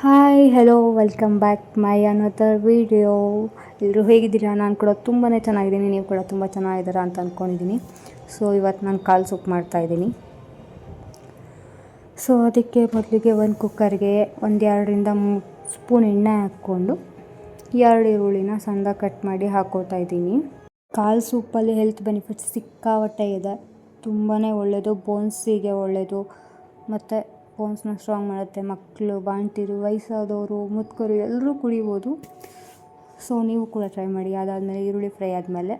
Hi hello welcome back my another video ಎಲ್ಲರೂ ಹೇಗಿದ್ದೀರಾ? ನಾನು ಕೂಡ ತುಂಬಾ ಚೆನ್ನಾಗಿದ್ದೀನಿ. ನೀವು ಕೂಡ ತುಂಬ ಚೆನ್ನಾಗಿದ್ದೀರಾ ಅಂತ ಅಂದ್ಕೊಂಡಿದ್ದೀನಿ ಸೊ ಇವತ್ತು ನಾನು ಕಾಲು ಸೂಪ್ ಮಾಡ್ತಾಯಿದ್ದೀನಿ ಸೊ ಅದಕ್ಕೆ ಮೊದಲಿಗೆ ಒಂದು ಕುಕ್ಕರ್ಗೆ ಒಂದು ಎರಡರಿಂದ ಮೂರು ಸ್ಪೂನ್ ಎಣ್ಣೆ ಹಾಕ್ಕೊಂಡು ಎರಡು ಈರುಳ್ಳಿನ ಸಣ್ಣ ಕಟ್ ಮಾಡಿ ಹಾಕೋತಾ ಇದ್ದೀನಿ. ಕಾಲು ಸೂಪಲ್ಲಿ ಹೆಲ್ತ್ ಬೆನಿಫಿಟ್ಸ್ ಸಿಕ್ಕಾಪಟ್ಟೆ ಇದೆ. ತುಂಬಾ ಒಳ್ಳೆಯದು ಬೋನ್ಸಿಗೆ ಒಳ್ಳೆಯದು ಮತ್ತು ಬೋನ್ಸ್ನ ಸ್ಟ್ರಾಂಗ್ ಮಾಡುತ್ತೆ ಮಕ್ಕಳು ಬಾಣ್ತಿರು, ವಯಸ್ಸಾದವರು, ಮುದುಕರು ಎಲ್ಲರೂ ಕುಡಿಬೋದು. ಸೊ ನೀವು ಕೂಡ ಟ್ರೈ ಮಾಡಿ, ಅದಾದಮೇಲೆ ಈರುಳ್ಳಿ ಫ್ರೈ ಆದಮೇಲೆ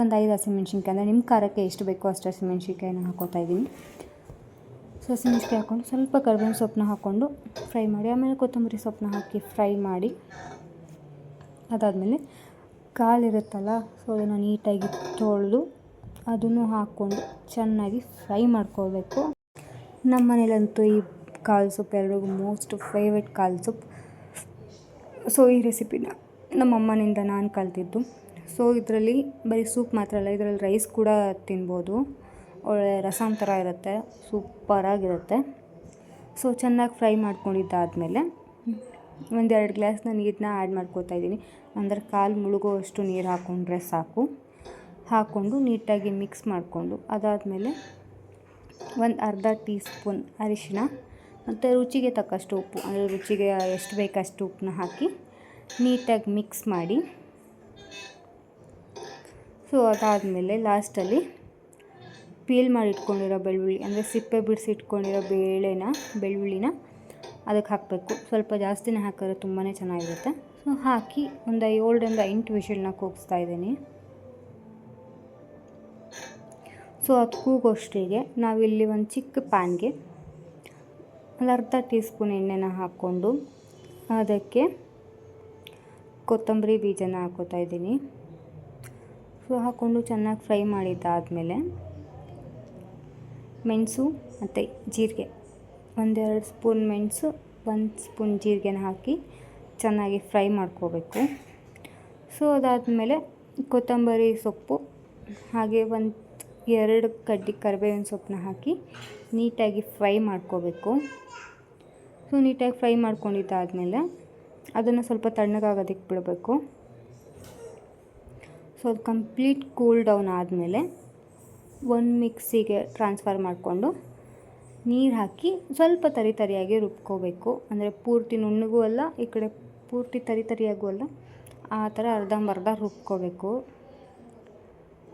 ಒಂದು ಐದು ಹಸಿಮೆಣ್ಸಿನ್ಕಾಯಿ ಅಂದರೆ ನಿಮ್ಮ ಖಾರಕ್ಕೆ ಎಷ್ಟು ಬೇಕೋ ಅಷ್ಟು ಹಸಿಮೆಣ್ಸಿನ್ಕಾಯಿನ ಹಾಕೋತಾ ಇದ್ದೀನಿ ಸೊ ಹಸಿಮೆಣ್ಸಿನ್ಕಾಯಿ ಹಾಕ್ಕೊಂಡು ಸ್ವಲ್ಪ ಕರ್ಬೇವಿನ ಸೊಪ್ಪನ್ನ ಹಾಕ್ಕೊಂಡು ಫ್ರೈ ಮಾಡಿ, ಆಮೇಲೆ ಕೊತ್ತಂಬರಿ ಸೊಪ್ಪನ್ನ ಹಾಕಿ ಫ್ರೈ ಮಾಡಿ. ಅದಾದಮೇಲೆ ಕಾಲಿರುತ್ತಲ್ಲ ಸೊ ಅದನ್ನು ನೀಟಾಗಿ ತೊಳೆದು ಅದನ್ನು ಹಾಕ್ಕೊಂಡು ಚೆನ್ನಾಗಿ ಫ್ರೈ ಮಾಡ್ಕೋಬೇಕು ನಮ್ಮ ಮನೇಲಂತೂ ಈ ಕಾಲು ಸೊಪ್ಪು ಎಲ್ರಿಗೂ ಮೋಸ್ಟ್ ಫೇವ್ರೆಟ್ ಕಾಲು ಸೊಪ್ಪು. ಸೊ, ಈ ರೆಸಿಪಿನ ನಮ್ಮ ಅಮ್ಮನಿಂದ ನಾನು ಕಲ್ತಿದ್ದು. ಸೊ, ಇದರಲ್ಲಿ ಬರೀ ಸೂಪ್ ಮಾತ್ರ ಅಲ್ಲ, ಇದರಲ್ಲಿ ರೈಸ್ ಕೂಡ ತಿನ್ಬೋದು. ಒಳ್ಳೆ ರಸಂ ಥರ ಇರುತ್ತೆ, ಸೂಪರಾಗಿರುತ್ತೆ. ಸೊ, ಚೆನ್ನಾಗಿ ಫ್ರೈ ಮಾಡ್ಕೊಂಡಿದ್ದಾದಮೇಲೆ ಒಂದೆರಡು ಗ್ಲಾಸ್ನ ನೀರನ್ನ ಆ್ಯಡ್ ಮಾಡ್ಕೋತಾ ಇದ್ದೀನಿ. ಅಂದರೆ ಕಾಲು ಮುಳುಗುವಷ್ಟು ನೀರು ಹಾಕ್ಕೊಂಡ್ರೆ ಸಾಕು. ಹಾಕ್ಕೊಂಡು ನೀಟಾಗಿ ಮಿಕ್ಸ್ ಮಾಡಿಕೊಂಡು ಅದಾದಮೇಲೆ ಒಂದು ಅರ್ಧ ಟೀ ಸ್ಪೂನ್ ಅರಿಶಿನ ಮತ್ತು ರುಚಿಗೆ ತಕ್ಕಷ್ಟು ಉಪ್ಪು, ಅಂದರೆ ರುಚಿಗೆ ಎಷ್ಟು ಬೇಕಷ್ಟು ಉಪ್ಪನ್ನ ಹಾಕಿ ನೀಟಾಗಿ ಮಿಕ್ಸ್ ಮಾಡಿ. ಸೊ ಅದಾದಮೇಲೆ ಲಾಸ್ಟಲ್ಲಿ ಪೀಲ್ ಮಾಡಿ ಇಟ್ಕೊಂಡಿರೋ ಬೆಳ್ಳುಳ್ಳಿ, ಅಂದರೆ ಸಿಪ್ಪೆ ಬಿಡಿಸಿ ಇಟ್ಕೊಂಡಿರೋ ಬೇಳೆನ, ಬೆಳ್ಳುಳ್ಳಿನ ಅದಕ್ಕೆ ಹಾಕಬೇಕು. ಸ್ವಲ್ಪ ಜಾಸ್ತಿನೇ ಹಾಕಿದ್ರೆ ತುಂಬಾ ಚೆನ್ನಾಗಿರುತ್ತೆ. ಸೊ ಹಾಕಿ ಒಂದು ಏಳರಿಂದ ಎಂಟು ವಿಷಲ್ನ ಕೂಗಿಸ್ತಾ ಇದ್ದೀನಿ. ಸೊ, ಅದು ಕೂಗೋಷ್ಟಿಗೆ ನಾವಿಲ್ಲಿ ಒಂದು ಚಿಕ್ಕ ಪ್ಯಾನ್ಗೆ ಒಂದು ಅರ್ಧ ಟೀ ಸ್ಪೂನ್ ಎಣ್ಣೆನ ಹಾಕ್ಕೊಂಡು ಅದಕ್ಕೆ ಕೊತ್ತಂಬರಿ ಬೀಜನ ಹಾಕೋತಾ ಇದ್ದೀನಿ. ಸೊ ಹಾಕ್ಕೊಂಡು ಚೆನ್ನಾಗಿ ಫ್ರೈ ಮಾಡಿದ್ದಾದಮೇಲೆ ಮೆಣಸು ಮತ್ತು ಜೀರಿಗೆ ಒಂದೆರಡು ಸ್ಪೂನ್ ಮೆಣಸು, ಒಂದು ಸ್ಪೂನ್ ಜೀರಿಗೆನ ಹಾಕಿ ಚೆನ್ನಾಗಿ ಫ್ರೈ ಮಾಡ್ಕೋಬೇಕು. ಸೊ, ಅದಾದಮೇಲೆ ಕೊತ್ತಂಬರಿ ಸೊಪ್ಪು ಹಾಗೆ ಒಂದು ಎರಡು ಕಡ್ಡಿ ಕರಿಬೇವಿನ ಸೊಪ್ಪನ್ನ ಹಾಕಿ ನೀಟಾಗಿ ಫ್ರೈ ಮಾಡ್ಕೋಬೇಕು. ಸೊ, ನೀಟಾಗಿ ಫ್ರೈ ಮಾಡ್ಕೊಂಡಿದ್ದಾದಮೇಲೆ ಅದನ್ನು ಸ್ವಲ್ಪ ತಣ್ಣಗಾಗೋದಕ್ಕೆ ಬಿಡಬೇಕು. ಸೊ, ಅದು ಕಂಪ್ಲೀಟ್ ಕೂಲ್ ಡೌನ್ ಆದಮೇಲೆ ಒಂದು ಮಿಕ್ಸಿಗೆ ಟ್ರಾನ್ಸ್ಫರ್ ಮಾಡಿಕೊಂಡು ನೀರು ಹಾಕಿ ಸ್ವಲ್ಪ ತರಿ ತರಿಯಾಗಿ ರುಬ್ಕೋಬೇಕು. ಅಂದರೆ ಪೂರ್ತಿ ನುಣ್ಣಗೂ ಅಲ್ಲ, ಈ ಕಡೆ ಪೂರ್ತಿ ತರಿ ತರಿಯಾಗೂ ಅಲ್ಲ, ಆ ಥರ ಅರ್ಧಂಬರ್ಧ ರುಬ್ಕೋಬೇಕು.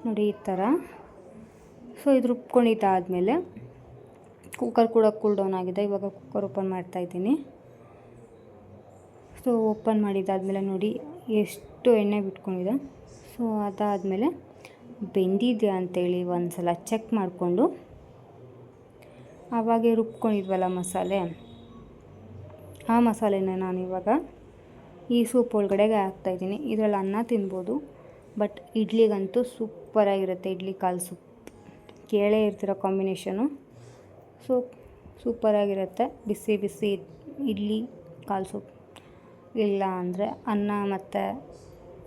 ನೋಡಿ, ಈ ಥರ. ಸೊ ಇದು ರುಬ್ಕೊಂಡಿದ್ದಾದಮೇಲೆ ಕುಕ್ಕರ್ ಕೂಡ ಕೂಲ್ ಡೌನ್ ಆಗಿದೆ. ಇವಾಗ ಕುಕ್ಕರ್ ಓಪನ್ ಮಾಡ್ತಾ ಇದ್ದೀನಿ. ಸೊ ಓಪನ್ ಮಾಡಿದ್ದಾದಮೇಲೆ ನೋಡಿ ಎಷ್ಟು ಎಣ್ಣೆ ಬಿಟ್ಕೊಂಡಿದೆ. ಸೊ ಅದಾದಮೇಲೆ ಬೆಂದಿದೆಯಾ ಅಂತೇಳಿ ಒಂದು ಸಲ ಚೆಕ್ ಮಾಡಿಕೊಂಡು ಆವಾಗೆ ರುಬ್ಕೊಂಡಿದ್ವಲ್ಲ ಮಸಾಲೆ? ಆ ಮಸಾಲೆನ ನಾನು ಇವಾಗ ಈ ಸೂಪ್ ಒಳಗಡೆಗೆ ಹಾಕ್ತಾಯಿದ್ದೀನಿ ಇದರಲ್ಲಿ ಅನ್ನ ತಿನ್ಬೋದು ಬಟ್ ಇಡ್ಲಿಗಂತೂ ಸೂಪರಾಗಿರುತ್ತೆ ಇಡ್ಲಿ ಕಾಲು ಸೂಪ್ ಕೇಳೇ ಇರ್ತಿರೋ ಕಾಂಬಿನೇಷನು. ಸೊ, ಸೂಪರಾಗಿರುತ್ತೆ. ಬಿಸಿ ಬಿಸಿ ಇಡ್ಲಿ, ಕಾಲು ಸೂಪ್. ಇಲ್ಲ ಅಂದರೆ ಅನ್ನ ಮತ್ತು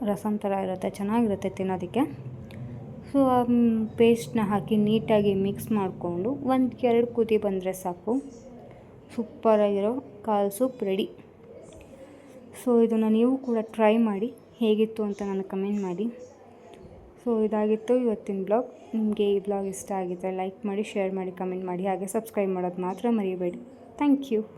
ರಸಮ್ ಥರ ಇರುತ್ತೆ. ಚೆನ್ನಾಗಿರುತ್ತೆ ತಿನ್ನೋದಕ್ಕೆ. ಸೊ, ಆ ಪೇಸ್ಟ್ನ ಹಾಕಿ ನೀಟಾಗಿ ಮಿಕ್ಸ್ ಮಾಡಿಕೊಂಡು ಒಂದು ಎರಡು ಕುದಿ ಬಂದರೆ ಸಾಕು. ಸೂಪರಾಗಿರೋ ಕಾಲು ಸೂಪ್ ರೆಡಿ. ಸೊ, ಇದನ್ನು ನೀವು ಕೂಡ ಟ್ರೈ ಮಾಡಿ. ಹೇಗಿತ್ತು ಅಂತ ನನಗೆ ಕಮೆಂಟ್ ಮಾಡಿ. ಸೊ, ಇದಾಗಿತ್ತು ಇವತ್ತಿನ ಬ್ಲಾಗ್. ನಿಮಗೆ ಈ ಬ್ಲಾಗ್ ಇಷ್ಟ ಆಗಿದ್ದರೆ ಲೈಕ್ ಮಾಡಿ, ಶೇರ್ ಮಾಡಿ, ಕಮೆಂಟ್ ಮಾಡಿ, ಹಾಗೆ ಸಬ್ಸ್ಕ್ರೈಬ್ ಮಾಡೋದು ಮಾತ್ರ ಮರಿಬೇಡಿ. Thank you.